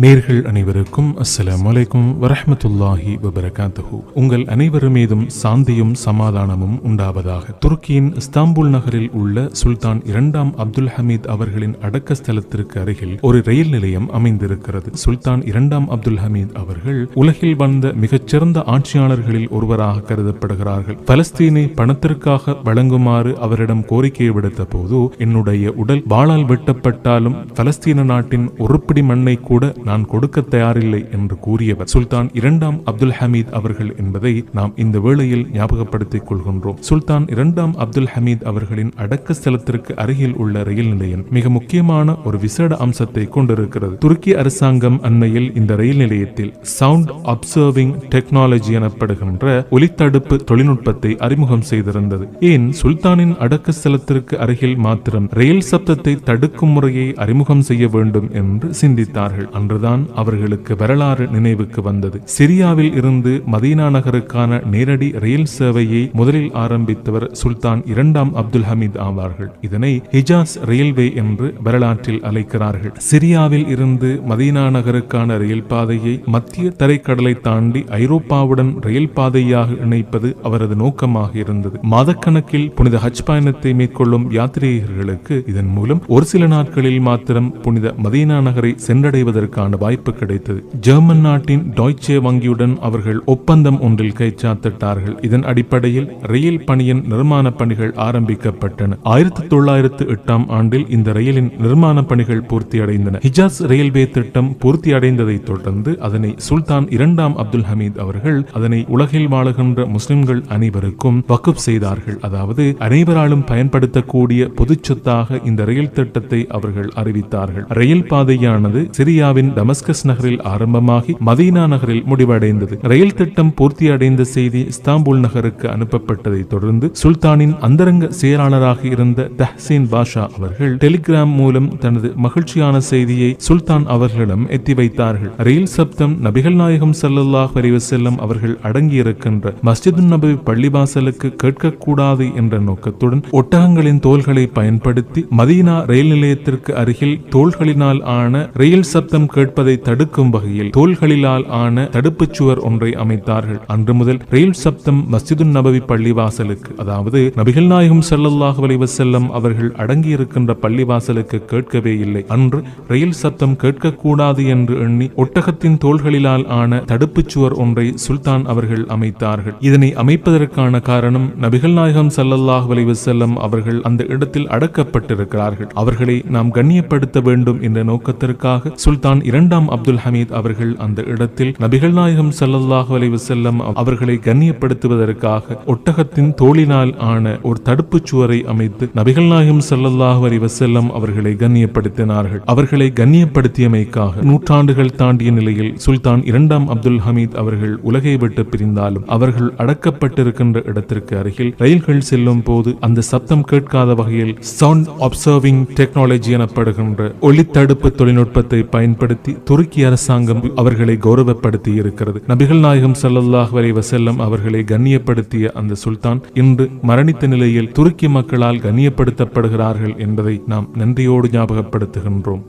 நேர்கள் அனைவருக்கும் அஸ்ஸலாம் வலைக்கும் வரஹமத்துல்லாஹி வபரகாத்துஹு. உங்கள் அனைவர் மீதும் சாந்தியும் சமாதானமும் உண்டாவதாக. துருக்கியின் இஸ்தாம்புல் நகரில் உள்ள சுல்தான் இரண்டாம் அப்துல் ஹமீத் அவர்களின் அடக்க ஸ்தலத்திற்கு அருகில் ஒரு ரயில் நிலையம் அமைந்திருக்கிறது. சுல்தான் இரண்டாம் அப்துல் ஹமீத் அவர்கள் உலகில் வந்த மிகச்சிறந்த ஆட்சியாளர்களில் ஒருவராக கருதப்படுகிறார்கள். பலஸ்தீனை பணத்திற்காக வழங்குமாறு அவரிடம் கோரிக்கை விடுத்த போது என்னுடைய உடல் வாளால் வெட்டப்பட்டாலும் பலஸ்தீன நாட்டின் ஒருப்பிடி மண்ணை கூட நான் கொடுக்க தயாரில்லை என்று கூறியவர். சுல்தான் இரண்டாம் அப்துல் ஹமீத் அவர்கள் என்பதை நாம் இந்த வேளையில் ஞாபகப்படுத்திக் கொள்கின்றோம். சுல்தான் இரண்டாம் அப்துல் ஹமீத் அவர்களின் அடக்க ஸ்தலத்திற்கு அருகில் உள்ள ரயில் நிலையம் மிக முக்கியமான ஒரு விசேட அம்சத்தை கொண்டிருக்கிறது. துருக்கி அரசாங்கம் அண்மையில் இந்த ரயில் நிலையத்தில் சவுண்ட் அப்சர்விங் டெக்னாலஜி எனப்படுகின்ற ஒலித்தடுப்பு தொழில்நுட்பத்தை அறிமுகம் செய்திருந்தது. ஏன்? சுல்தானின் அடக்க ஸ்தலத்திற்கு அருகில் மாத்திரம் ரயில் சப்தத்தை தடுக்கும் முறையை அறிமுகம் செய்ய வேண்டும் என்று சிந்தித்தார்கள். என்றுதான் அவர்களுக்கு வரலாறு நினைவுக்கு வந்தது. சிரியாவில் இருந்து மதீனா நகருக்கான நேரடி ரயில் சேவையை முதலில் ஆரம்பித்தவர் சுல்தான் இரண்டாம் அப்துல் ஹமீத் ஆவார்கள். இதனை ஹிஜாஸ் ரயில்வே என்று வரலாற்றில் அழைக்கிறார்கள். சிரியாவில் இருந்து மதீனா நகருக்கான ரயில் பாதையை மத்திய தரைக்கடலை தாண்டி ஐரோப்பாவுடன் ரயில் பாதையாக இணைப்பது அவரது நோக்கமாக இருந்தது. மாதக்கணக்கில் புனித ஹஜ் பயணத்தை மேற்கொள்ளும் யாத்ரீகர்களுக்கு இதன் மூலம் ஒரு சில நாட்களில் மாத்திரம் புனித மதீனா நகரை சென்றடைவதற்கான வாய்ப்பு கிடைத்தது. ஜெர்மன் நாட்டின் டாய்ச்சே வங்கியுடன் அவர்கள் ஒப்பந்தம் ஒன்றில் கைச்சாத்திட்டார்கள் இதன் அடிப்படையில் ரயில் பணியின் நிர்மாண பணிகள் ஆரம்பிக்கப்பட்டன. ஆயிரத்தி தொள்ளாயிரத்து எட்டாம் ஆண்டில் இந்த ரயிலின் நிர்மாண பணிகள் பூர்த்தியடைந்தன. ஹிஜாஸ் ரயில்வே திட்டம் பூர்த்தியடைந்ததை தொடர்ந்து அதனை சுல்தான் இரண்டாம் அப்துல் ஹமீத் அவர்கள் அதனை உலகில் வாழுகின்ற முஸ்லிம்கள் அனைவருக்கும் வக்குப் செய்தார்கள். அதாவது அனைவராலும் பயன்படுத்தக்கூடிய பொதுச் சொத்தாக இந்த ரயில் திட்டத்தை அவர்கள் அறிவித்தார்கள். ரயில் பாதையானது சிரியாவின் டமஸ்கஸ் நகரில் ஆரம்பமாகி மதீனா நகரில் முடிவடைந்தது. ரயில் திட்டம் பூர்த்தியடைந்த செய்தி இஸ்தாம்பூல் நகருக்கு அனுப்பப்பட்டதை தொடர்ந்து சுல்தானின் அந்தரங்க செயலாளராக இருந்த தஹ்சீன் பாஷா அவர்கள் டெலிகிராம் மூலம் தனது மகிழ்ச்சியான செய்தியை சுல்தான் அவர்களிடம் எத்தி வைத்தார்கள். ரயில் சப்தம் நபிகள் நாயகம் ஸல்லல்லாஹு அலைஹி வஸல்லம் அவர்கள் அடங்கியிருக்கின்ற மஸ்ஜிது நபவி பள்ளிவாசலுக்கு கேட்கக்கூடாது என்ற நோக்கத்துடன் ஒட்டகங்களின் தோள்களை பயன்படுத்தி மதீனா ரயில் நிலையத்திற்கு அருகில் தோள்களினால் ஆன ரயில் சப்தம் கேட்க கேட்பதை தடுக்கும் வகையில் தோள்களிலால் ஆன தடுப்புச் சுவர் ஒன்றை அமைத்தார்கள். அன்று முதல் ரயில் சப்தம் மஸ்ஜிதுன் நபவி பள்ளிவாசலுக்கு அதாவது நபிகள் நாயகம் ஸல்லல்லாஹு அலைஹி அவர்கள் அடங்கியிருக்கின்ற பள்ளிவாசலுக்கு கேட்கவே இல்லை. அன்று ரயில் சப்தம் கேட்கக்கூடாது என்று எண்ணி ஒட்டகத்தின் தோள்களிலால் ஆன தடுப்புச் சுவர் ஒன்றை சுல்தான் அவர்கள் அமைத்தார்கள். இதனை அமைப்பதற்கான காரணம் நபிகள் நாயகம் ஸல்லல்லாஹு அலைஹி அவர்கள் அந்த இடத்தில் அடக்கப்பட்டிருக்கிறார்கள். அவர்களை நாம் கண்ணியப்படுத்த வேண்டும் என்ற நோக்கத்திற்காக சுல்தான் இரண்டாம் அப்துல் ஹமீத் அவர்கள் அந்த இடத்தில் நபிகள் நாயகம் ஸல்லல்லாஹு அலைஹி செல்லம் அவர்களை கண்ணியப்படுத்துவதற்காக ஒட்டகத்தின் தோளினால் ஆன ஒரு தடுப்பு சுவரை அமைத்து நபிகள் நாயகம் ஸல்லல்லாஹு அலைஹி செல்லம் அவர்களை கண்ணியப்படுத்தினார்கள். அவர்களை கண்ணியப்படுத்தியமைக்காக நூற்றாண்டுகள் தாண்டிய நிலையில் சுல்தான் இரண்டாம் அப்துல் ஹமீத் அவர்கள் உலகை விட்டு பிரிந்தாலும் அவர்கள் அடக்கப்பட்டிருக்கின்ற இடத்திற்கு அருகில் ரயில்கள் செல்லும் போது அந்த சப்தம் கேட்காத வகையில் சவுண்ட் அப்சர்விங் டெக்னாலஜி எனப்படுகின்ற ஒளித்தடுப்பு தொழில்நுட்பத்தை பயன்படுத்தி துருக்கி அரசாங்கம் அவர்களை கௌரவப்படுத்தி இருக்கிறது. நபிகள் நாயகம் ஸல்லல்லாஹு வரை வசல்லம் அவர்களை கண்ணியப்படுத்திய அந்த சுல்தான் இன்று மரணித்த நிலையில் துருக்கி மக்களால் கண்ணியப்படுத்தப்படுகிறார்கள் என்பதை நாம் நன்றியோடு ஞாபகப்படுத்துகின்றோம்.